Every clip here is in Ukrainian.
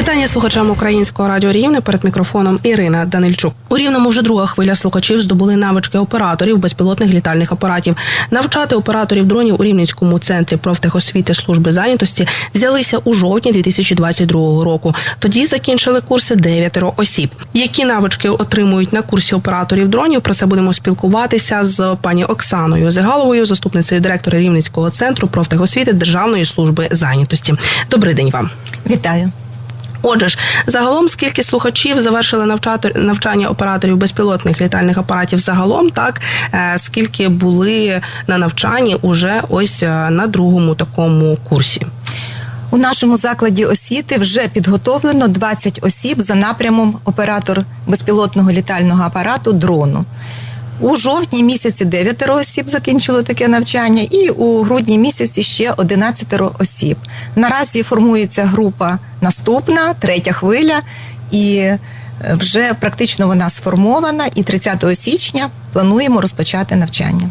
Вітання слухачам українського радіо Рівне перед мікрофоном Ірина Данильчук. У рівному вже друга хвиля слухачів здобули навички операторів безпілотних літальних апаратів. Навчати операторів дронів у Рівненському центрі профтехосвіти служби зайнятості взялися у жовтні 2022 року. Тоді закінчили курси дев'ятеро осіб. Які навички отримують на курсі операторів дронів? Про це будемо спілкуватися з пані Оксаною Зигаловою, заступницею директора Рівненського центру профтехосвіти Державної служби зайнятості. Добрий день вам. Вітаю. Отже ж, загалом скільки слухачів завершили навчати навчання операторів безпілотних літальних апаратів загалом, так е, скільки були на навчанні уже ось е, на другому такому курсі. У нашому закладі освіти вже підготовлено 20 осіб за напрямом оператор безпілотного літального апарату дрону. У жовтні місяці 9 осіб закінчило таке навчання, і у грудні місяці ще 11 осіб. Наразі формується група наступна, третя хвиля, і вже практично вона сформована. І 30 січня плануємо розпочати навчання.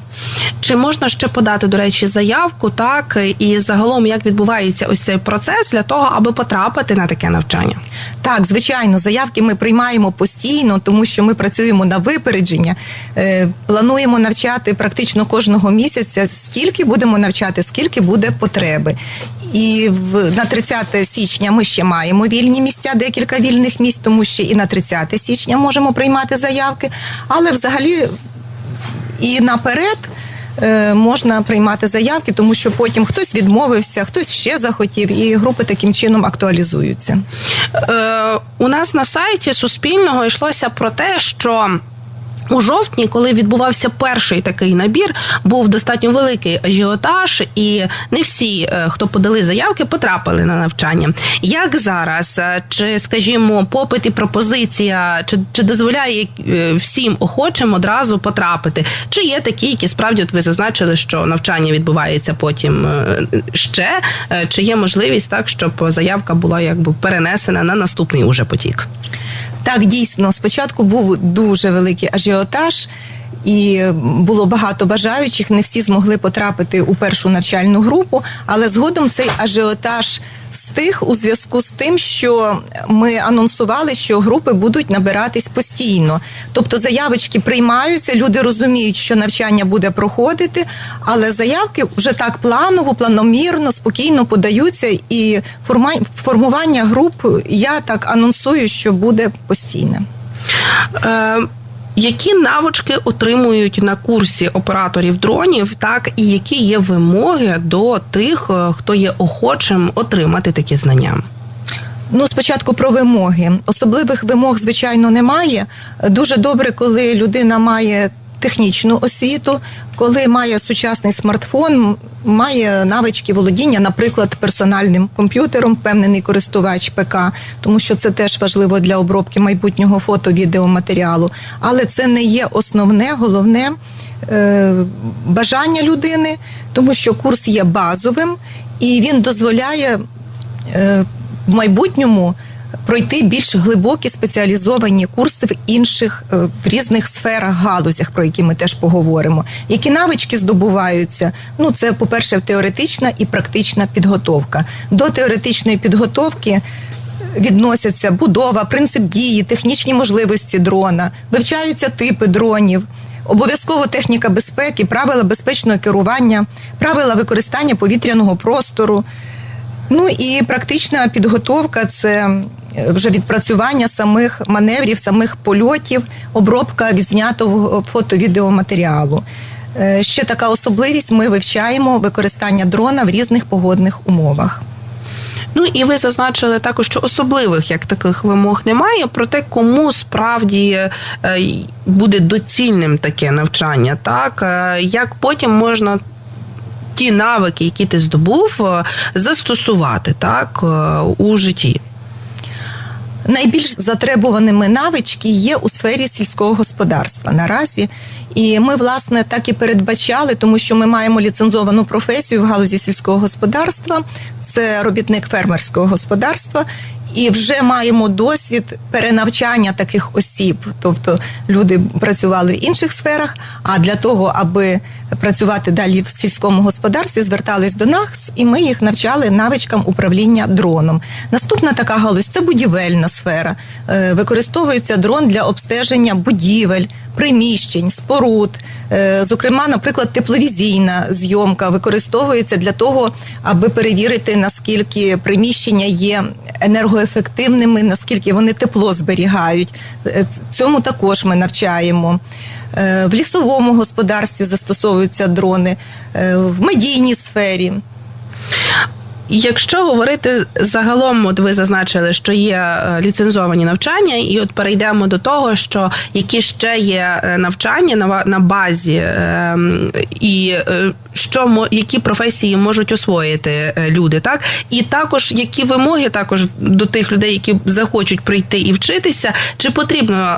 Чи можна ще подати, до речі, заявку, так і загалом як відбувається ось цей процес для того, аби потрапити на таке навчання? Так, звичайно, заявки ми приймаємо постійно, тому що ми працюємо на випередження. Е, плануємо навчати практично кожного місяця. Стільки будемо навчати, скільки буде потреби. І в на 30 січня ми ще маємо вільні місця, декілька вільних місць, тому що і на 30 січня можемо приймати заявки. Але взагалі і наперед. е, Можна приймати заявки, тому що потім хтось відмовився, хтось ще захотів, і групи таким чином актуалізуються. Е, у нас на сайті Суспільного йшлося про те, що. У жовтні, коли відбувався перший такий набір, був достатньо великий ажіотаж, і не всі, е, хто подали заявки, потрапили на навчання. Як зараз? Е, Чи, скажімо, попит і пропозиція, чи, чи дозволяє е, всім охочим одразу потрапити? Чи є такі, які справді от ви зазначили, що навчання відбувається потім ще? Чи є можливість так, щоб заявка була якби перенесена на наступний уже потік? Так, дійсно, спочатку був дуже великий ажіотаж. І було багато бажаючих, не всі змогли потрапити у першу навчальну групу, але згодом цей ажіотаж стих у зв'язку з тим, що ми анонсували, що групи будуть набиратись постійно. Тобто заявочки приймаються, люди розуміють, що навчання буде проходити, але заявки вже так планово, планомірно, спокійно подаються, і формування груп я так анонсую, що буде постійне. Які навички отримують на курсі операторів дронів, так і які є вимоги до тих, е, хто є охочим отримати такі знання? Ну, спочатку про вимоги. Особливих вимог, звичайно, немає. Дуже добре, коли людина має технічну освіту, коли має сучасний смартфон, має навички володіння, наприклад, персональним комп'ютером, впевнений користувач ПК, тому що це теж важливо для обробки майбутнього фото, відеоматеріалу. Але це не є основне, головне е, бажання людини, тому що курс є базовим і він дозволяє е, в майбутньому пройти більш глибокі спеціалізовані курси в інших е, в різних сферах галузях, про які ми теж поговоримо. Які навички здобуваються? Ну це, по-перше, теоретична і практична підготовка. До теоретичної підготовки. Відносяться будова, принцип дії, технічні можливості дрона, вивчаються типи дронів, обов'язково техніка безпеки, правила безпечного керування, правила використання повітряного простору. Ну і практична підготовка це е, вже відпрацювання самих маневрів, самих польотів, обробка відзнятого фото-відеоматеріалу. Е, Ще така особливість: ми вивчаємо використання дрона в різних погодних умовах. Ну і ви зазначили також, що особливих як таких вимог немає. Проте кому справді е, буде доцільним таке навчання, так Е, як потім можна. Ті навики, які ти здобув, застосувати так у житті. Найбільш затребуваними навички є у сфері сільського господарства наразі. І ми, власне, так і передбачали, тому що ми маємо ліцензовану професію в галузі сільського господарства. Це робітник фермерського господарства. І вже маємо досвід перенавчання таких осіб. Тобто люди працювали в інших сферах, а для того, аби працювати далі в сільському господарстві, звертались до нас, і ми їх навчали навичкам управління дроном. Наступна така галузь це будівельна сфера. Е, Використовується дрон для обстеження будівель, приміщень, споруд. Е, Зокрема, наприклад, тепловізійна зйомка використовується для того, аби перевірити, наскільки приміщення є енергоефективними, наскільки вони тепло зберігають. Е, Цьому також ми навчаємо. Е, В лісовому господарстві застосовуються дрони, е, в медійній сфері. Якщо говорити загалом, от ви зазначили, що є е, ліцензовані навчання, і от перейдемо до того, що які ще є е, навчання на базі, е, і що які професії можуть освоїти люди, так і також які вимоги також до тих людей, які захочуть прийти і вчитися, чи потрібно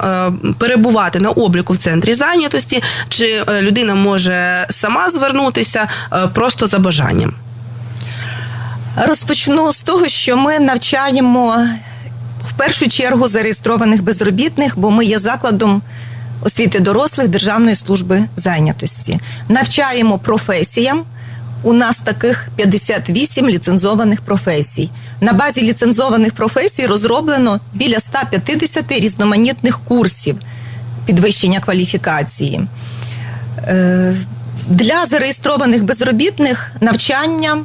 перебувати на обліку в центрі зайнятості, чи людина може сама звернутися просто за бажанням. Розпочну з того, що ми навчаємо в першу чергу зареєстрованих безробітних, бо ми є закладом освіти дорослих Державної служби зайнятості. Навчаємо професіям. У нас таких 58 ліцензованих професій. На базі ліцензованих професій розроблено біля 150 різноманітних курсів підвищення кваліфікації. Е, Для зареєстрованих безробітних навчання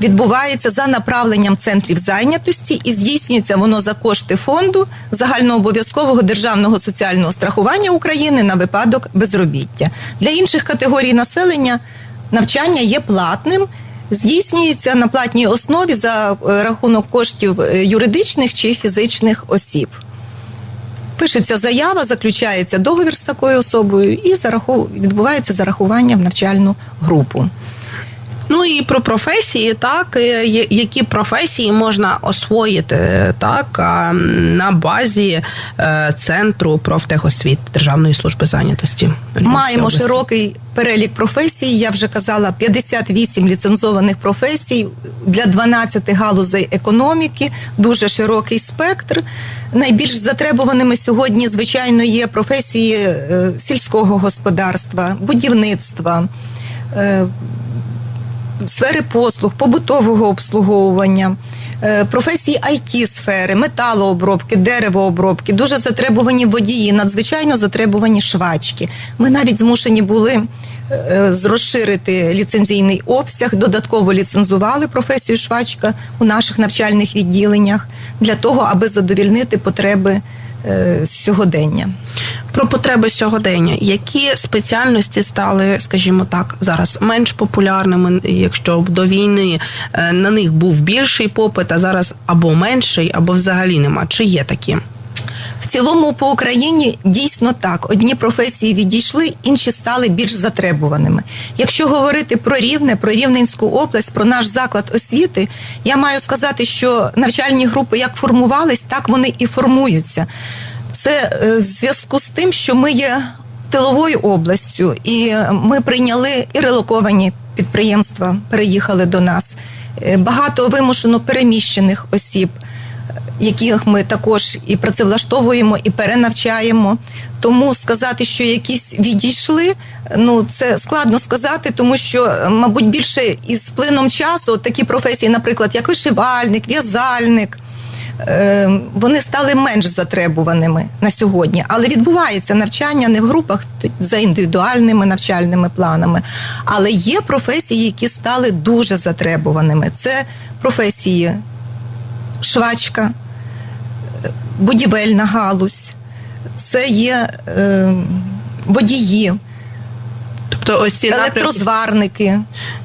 відбувається за направленням центрів зайнятості і здійснюється воно за кошти фонду загальнообов'язкового державного соціального страхування України на випадок безробіття. Для інших категорій населення навчання є платним. Здійснюється на платній основі за е, рахунок коштів е, юридичних чи фізичних осіб. Пишеться заява, заключається договір з такою особою і зараху... відбувається зарахування в навчальну групу. Ну і про професії, так е, які професії можна освоїти так на базі е, центру профтехосвіт Державної служби зайнятості. Маємо широкий перелік професій. Я вже казала 58 ліцензованих професій для 12 галузей економіки. Дуже широкий спектр. Найбільш затребуваними сьогодні, звичайно, є професії е, сільського господарства, будівництва. Сфери послуг, побутового обслуговування, е, професії it сфери, металообробки, деревообробки, дуже затребувані водії, надзвичайно затребувані швачки. Ми навіть змушені були е, розширити ліцензійний обсяг, додатково ліцензували професію швачка у наших навчальних відділеннях для того, аби задовільнити потреби сьогодення. Про потреби сьогодення. Які спеціальності стали, скажімо так, зараз менш популярними, якщо до війни е, на них був більший попит, а зараз або менший, або взагалі нема. Чи є такі? В цілому по Україні дійсно так. Одні професії відійшли, інші стали більш затребуваними. Якщо говорити про рівне, про Рівненську область, про наш заклад освіти, я маю сказати, що навчальні групи як формувались, так вони і формуються. Це е, в зв'язку з тим, що ми є тиловою областю, і ми прийняли і релоковані підприємства, переїхали до нас. Е, Багато вимушено переміщених осіб яких ми також і працевлаштовуємо, і перенавчаємо. Тому сказати, що якісь відійшли, ну це складно сказати, тому що, мабуть, більше із плином часу такі професії, наприклад, як вишивальник, в'язальник. е, Вони стали менш затребуваними на сьогодні, але відбувається навчання не в групах за індивідуальними навчальними планами. Але є професії, які стали дуже затребуваними. Це професії швачка, е, будівельна галузь, це є е, водії, Тобто, ось ці напрямки,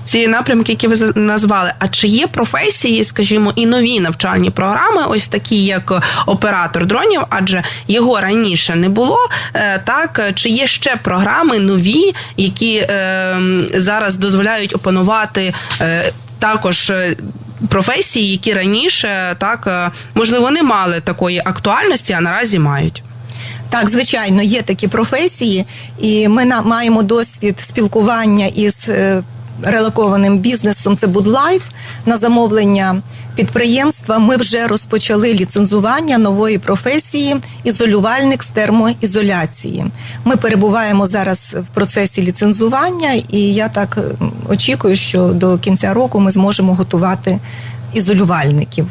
ці напрямки, які ви назвали. А чи є професії, скажімо, і нові навчальні програми, ось такі, як оператор дронів, адже його раніше не було. Е, Так, чи є ще програми нові, які е, зараз дозволяють опанувати е, також. Професії, які раніше так е, можливо не мали такої актуальності, а наразі мають. Так, звичайно, є такі професії, і ми маємо досвід спілкування із е, релокованим бізнесом це Будлайф на замовлення підприємства. Ми вже розпочали ліцензування нової професії ізолювальник з термоізоляції. Ми перебуваємо зараз в процесі ліцензування, і я так очікую, що до кінця року ми зможемо готувати ізолювальників.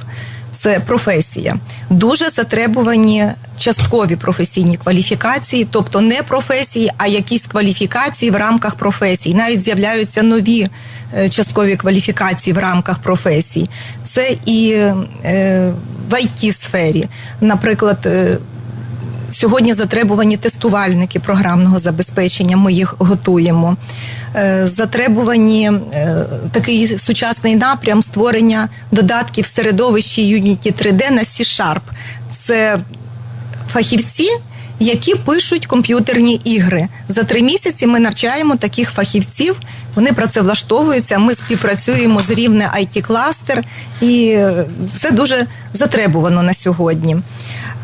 Це професія. Дуже затребувані часткові професійні кваліфікації, тобто не професії, а якісь кваліфікації в рамках професій. Навіть з'являються нові е, часткові кваліфікації в рамках професій. Це і е, в it сфері, наприклад. Сьогодні затребувані тестувальники програмного забезпечення. Ми їх готуємо. Е, Затребувані е, такий сучасний напрям створення додатків в середовищі Unity 3D на C-Sharp. Це фахівці, які пишуть комп'ютерні ігри. За три місяці ми навчаємо таких фахівців. Вони працевлаштовуються. Ми співпрацюємо з рівне it кластер і е, це дуже затребувано на сьогодні.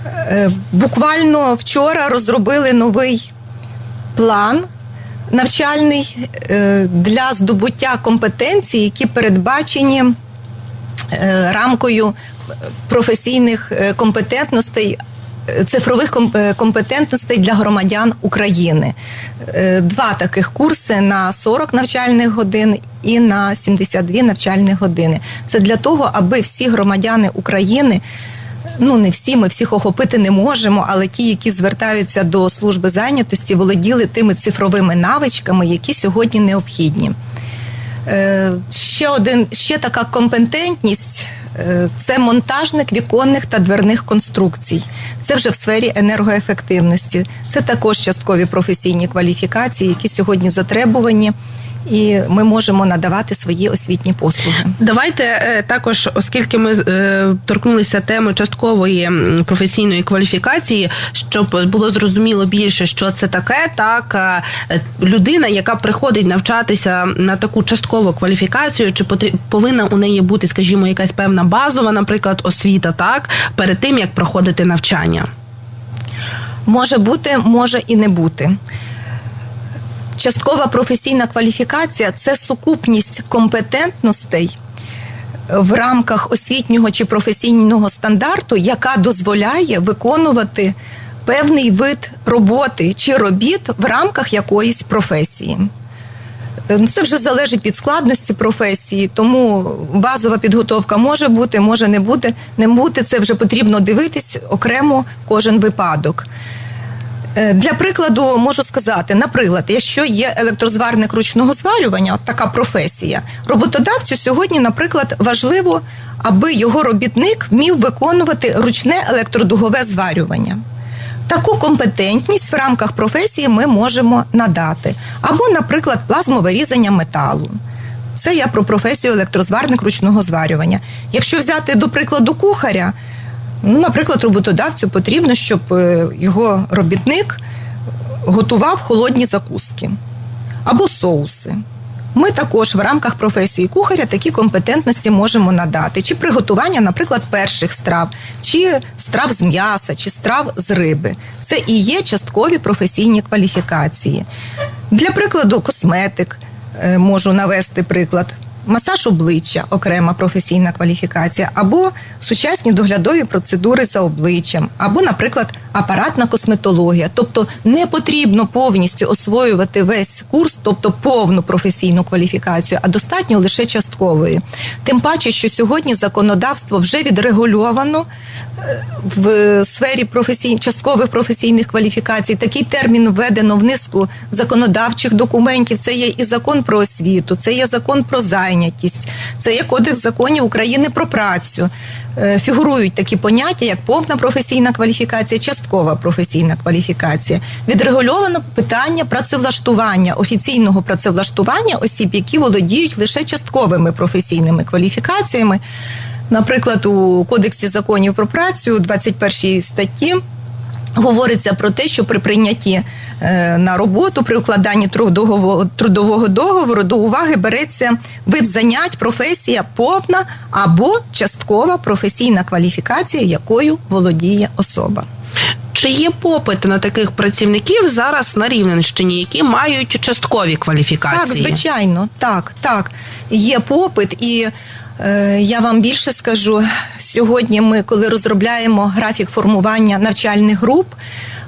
Е, Буквально вчора розробили новий план навчальний е, для здобуття компетенцій, які передбачені е, рамкою професійних компетентностей. Цифрових компетентностей для громадян України. Два таких курси на 40 навчальних годин і на 72 навчальних години. Це для того, аби всі громадяни України ну не всі, ми всіх охопити не можемо, але ті, які звертаються до служби зайнятості, володіли тими цифровими навичками, які сьогодні необхідні. Е, ще один, ще така компетентність. е, Це монтажник віконних та дверних конструкцій. Це вже в сфері енергоефективності. Це також часткові професійні кваліфікації, які сьогодні затребувані, і ми можемо надавати свої освітні послуги. Давайте е, також, оскільки ми е, торкнулися теми часткової професійної кваліфікації, щоб було зрозуміло більше, що це таке, так е, людина, яка приходить навчатися на таку часткову кваліфікацію, чи повинна у неї бути, скажімо, якась певна базова, наприклад, освіта, так перед тим як проходити навчання. Може бути, може і не бути. Часткова професійна кваліфікація це сукупність компетентностей в рамках освітнього чи професійного стандарту, яка дозволяє виконувати певний вид роботи чи робіт в рамках якоїсь професії. Е, ну, Це вже залежить від складності професії, тому базова підготовка може бути, може не бути. Не бути це вже потрібно дивитись окремо кожен випадок. Е, Для прикладу можу сказати, наприклад, якщо є електрозварник ручного зварювання, от така професія, роботодавцю сьогодні, наприклад, важливо, аби його робітник вмів виконувати ручне електродугове зварювання. Таку компетентність в рамках професії ми можемо надати. Або, наприклад, плазмове різання металу. Це я про професію електрозварник ручного зварювання. Якщо взяти до прикладу кухаря, ну, наприклад, роботодавцю потрібно, щоб е, його робітник готував холодні закуски або соуси. Ми також в рамках професії кухаря такі компетентності можемо надати. Чи приготування, наприклад, перших страв, чи страв з м'яса, чи страв з риби. Це і є часткові професійні кваліфікації. Для прикладу, косметик е, можу навести приклад. Масаж обличчя окрема професійна кваліфікація, або сучасні доглядові процедури за обличчям, або, наприклад, апаратна косметологія. Тобто не потрібно повністю освоювати весь курс, тобто повну професійну кваліфікацію, а достатньо лише часткової. Тим паче, що сьогодні законодавство вже відрегульовано е, в сфері професій... часткових професійних кваліфікацій. Такий термін введено в низку законодавчих документів. Це є і закон про освіту, це є закон про зайнятість, це є кодекс законів України про працю. Е, Фігурують такі поняття, як повна професійна кваліфікація, часткова професійна кваліфікація. Відрегульовано питання працевлаштування, офіційного працевлаштування осіб, які володіють лише частковими професійними кваліфікаціями. Наприклад, у Кодексі законів про працю, 21 статті. Говориться про те, що при прийнятті е, на роботу, при укладанні трудового, договору до уваги береться вид занять, професія повна або часткова професійна кваліфікація, якою володіє особа. Чи є попит на таких працівників зараз на Рівненщині, які мають часткові кваліфікації? Так, звичайно, так, так. Є попит, і я вам більше скажу. Сьогодні ми, коли розробляємо графік формування навчальних груп,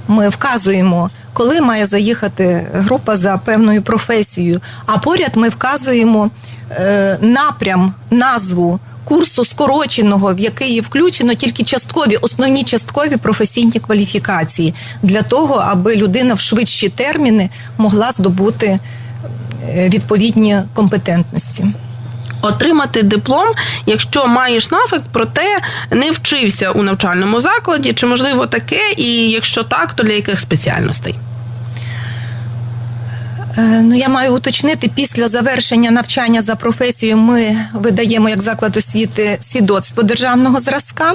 ми вказуємо, коли має заїхати група за певною професією. А поряд ми вказуємо е, напрям, назву курсу скороченого, в який включено тільки часткові, основні часткові професійні кваліфікації для того, аби людина в швидші терміни могла здобути е, відповідні компетентності. Отримати диплом, якщо маєш нафік, проте не вчився у навчальному закладі, чи можливо таке, і якщо так, то для яких спеціальностей? Е, Ну, я маю уточнити, після завершення навчання за професією ми видаємо як заклад освіти свідоцтво державного зразка,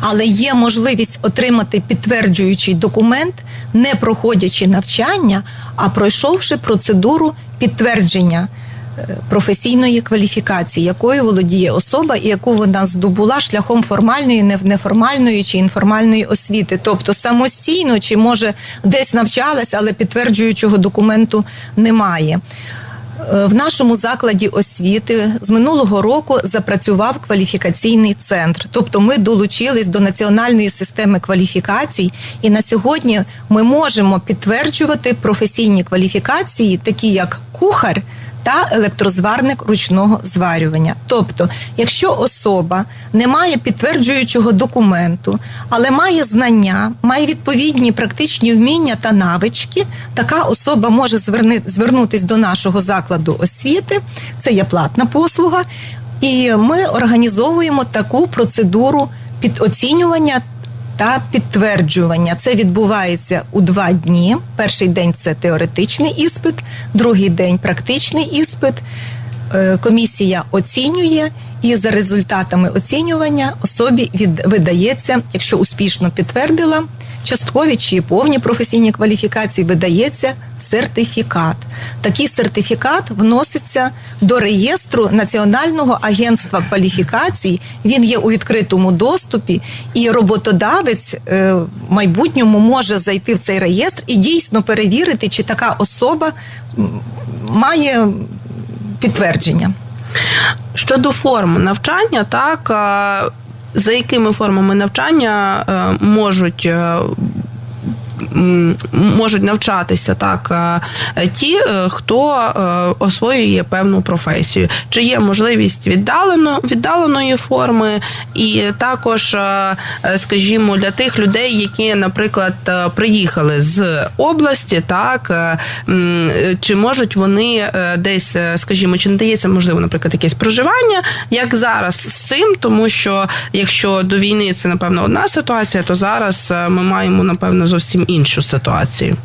але є можливість отримати підтверджуючий документ, не проходячи навчання, а пройшовши процедуру підтвердження професійної кваліфікації, якою володіє особа і яку вона здобула шляхом формальної, неформальної чи інформальної освіти, тобто самостійно чи може десь навчалась, але підтверджуючого документу немає. Е, В нашому закладі освіти з минулого року запрацював кваліфікаційний центр. Тобто ми долучились до національної системи кваліфікацій, і на сьогодні ми можемо підтверджувати професійні кваліфікації, такі як кухар. Та електрозварник ручного зварювання. Тобто, якщо особа не має підтверджуючого документу, але має знання, має відповідні практичні вміння та навички, така особа може звернутися до нашого закладу освіти. Це є платна послуга, і ми організовуємо таку процедуру підоцінювання та підтверджування. Це відбувається у два дні. Перший день це теоретичний іспит, другий день практичний іспит. Е, Комісія оцінює, і за результатами оцінювання особі від, видається, якщо успішно підтвердила часткові чи повні професійні кваліфікації, видається сертифікат. Такий сертифікат вноситься до реєстру Національного агентства кваліфікацій. Він є у відкритому доступі, і роботодавець е, в майбутньому може зайти в цей реєстр і дійсно перевірити, чи така особа має підтвердження. Щодо форм навчання, так а, за якими формами навчання е, можуть. Можуть навчатися так е, ті, е, хто е, освоює певну професію. Чи є можливість віддалено, віддаленої форми, і також, скажімо, для тих людей, які, наприклад, приїхали з області, так чи можуть вони десь, скажімо, чи надається можливо, наприклад, якесь проживання, як зараз з цим, тому що якщо до війни це напевно одна ситуація, то зараз ми маємо напевно зовсім іншу ситуацію.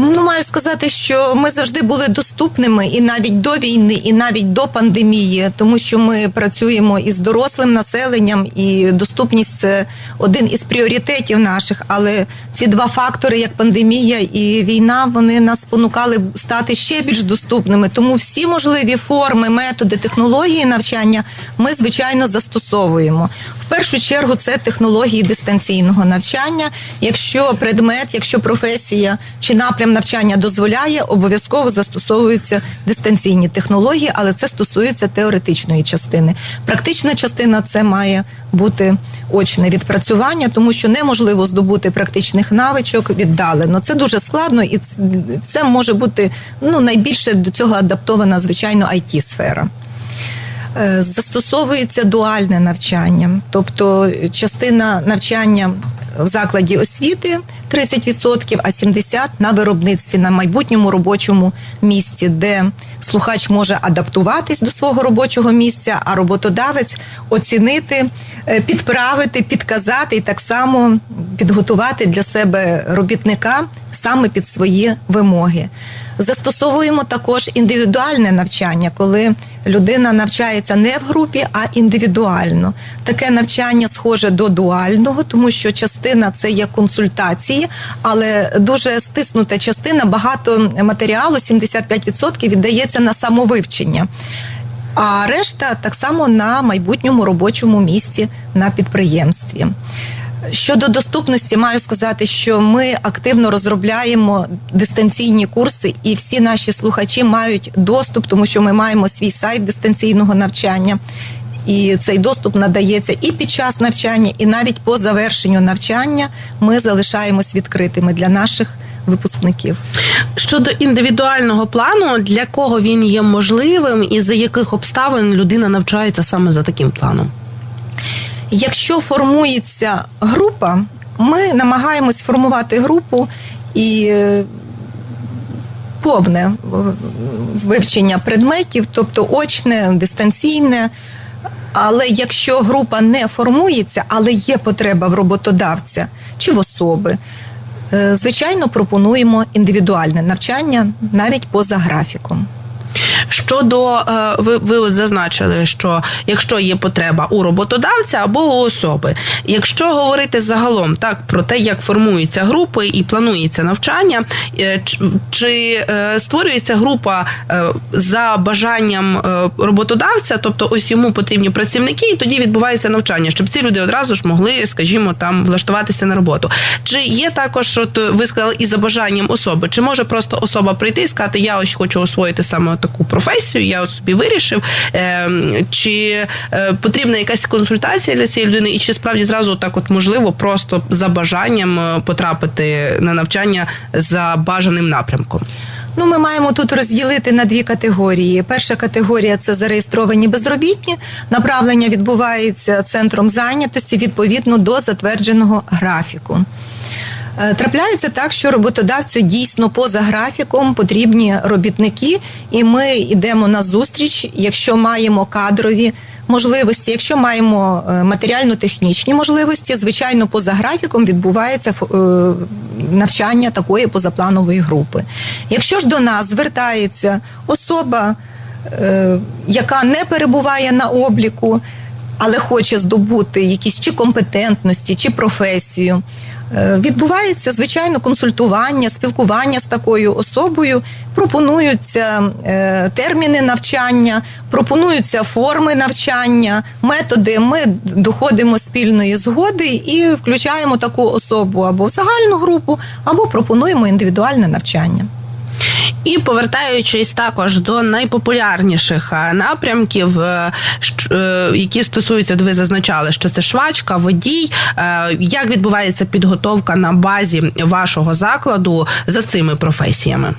Ну, маю сказати, що ми завжди були доступними і навіть до війни, і навіть до пандемії, тому що ми працюємо із дорослим населенням, і доступність це один із пріоритетів наших. Але ці два фактори, як пандемія і війна, вони нас спонукали стати ще більш доступними. Тому всі можливі форми, методи, технології навчання ми звичайно застосовуємо. В першу чергу це технології дистанційного навчання. Якщо предмет, якщо професія чи напрям навчання дозволяє, обов'язково застосовуються дистанційні технології, але це стосується теоретичної частини. Практична частина це має бути очне відпрацювання, тому що неможливо здобути практичних навичок віддалено. Це дуже складно, і це може бути ну найбільше до цього адаптована, звичайно, it сфера Застосовується дуальне навчання, тобто частина навчання в закладі освіти 30%, а 70% на виробництві на майбутньому робочому місці, де слухач може адаптуватись до свого робочого місця, а роботодавець оцінити, е, підправити, підказати і так само підготувати для себе робітника саме під свої вимоги. Застосовуємо також індивідуальне навчання, коли людина навчається не в групі, а індивідуально. Таке навчання схоже до дуального, тому що частина це є консультації, але дуже стиснута частина, багато матеріалу, 75% віддається на самовивчення. А решта так само на майбутньому робочому місці на підприємстві. Щодо доступності, маю сказати, що ми активно розробляємо дистанційні курси, і всі наші слухачі мають доступ, тому що ми маємо свій сайт дистанційного навчання. І цей доступ надається і під час навчання, і навіть по завершенню навчання ми залишаємось відкритими для наших випускників. Щодо індивідуального плану, для кого він є можливим і за яких обставин людина навчається саме за таким планом? Якщо формується група, ми намагаємось формувати групу і е, повне вивчення предметів, тобто очне, дистанційне. Але якщо група не формується, але є потреба в роботодавця чи в особи, е, звичайно, пропонуємо індивідуальне навчання навіть поза графіком. Щодо е, ви, ви зазначили, що якщо є потреба у роботодавця або у особи, якщо говорити загалом так про те, як формуються групи і планується навчання, е, чи е, створюється група за бажанням роботодавця, тобто ось йому потрібні працівники, і тоді відбувається навчання, щоб ці люди одразу ж могли, скажімо, там влаштуватися на роботу. Чи є також, от ви сказали, і за бажанням особи, чи може просто особа прийти і сказати, я ось хочу освоїти саме таку професію, я от собі вирішив, е, чи е, потрібна якась консультація для цієї людини, і чи справді зразу так от можливо просто за бажанням е, потрапити на навчання за бажаним напрямком? Ну, ми маємо тут розділити на дві категорії. Перша категорія це зареєстровані безробітні. Направлення відбувається центром зайнятості відповідно до затвердженого графіку. Е, Трапляється так, що роботодавцю дійсно поза графіком потрібні робітники, і ми йдемо на зустріч, якщо маємо кадрові можливості, якщо маємо е, матеріально-технічні можливості, звичайно, поза графіком відбувається е, навчання такої позапланової групи. Якщо ж до нас звертається особа, яка не перебуває на обліку, але хоче здобути якісь чи компетентності, чи професію. Е, Відбувається звичайно консультування, спілкування з такою особою. Пропонуються е, терміни навчання, пропонуються форми навчання, методи. Ми доходимо спільної згоди і включаємо таку особу або в загальну групу, або пропонуємо індивідуальне навчання. І повертаючись також до найпопулярніших е, напрямків, е, е, які стосуються, ви зазначали, що це швачка, водій. Як відбувається підготовка на базі вашого закладу за цими професіями?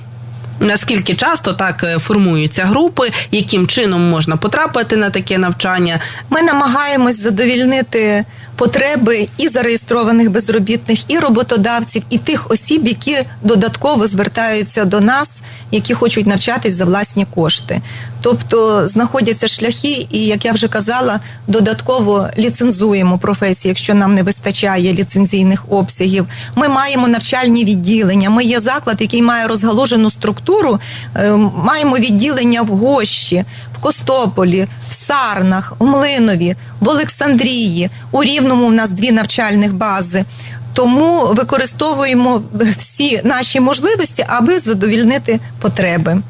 Наскільки часто так формуються групи, яким чином можна потрапити на таке навчання? Ми намагаємось задовільнити потреби і зареєстрованих безробітних, і роботодавців, і тих осіб, які додатково звертаються до нас, які хочуть навчатись за власні кошти. Тобто знаходяться шляхи, і як я вже казала, додатково ліцензуємо професії, якщо нам не вистачає ліцензійних обсягів. Ми маємо навчальні відділення. Ми є заклад, який має розгалужену структуру. Е, Маємо відділення в Гощі, в Костополі, в Сарнах, у Млинові, в Олександрії. У Рівному в нас дві навчальних бази. Тому використовуємо всі наші можливості, аби задовільнити потреби.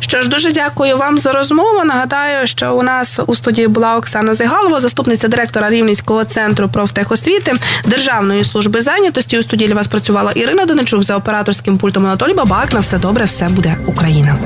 Що ж, дуже дякую вам за розмову. Нагадаю, що у нас у студії була Оксана Зигалова, заступниця директора Рівненського центру профтехосвіти Державної служби зайнятості. У студії для вас працювала Ірина Доничук за операторським пультом Анатолій Бабак. На все добре, все буде Україна.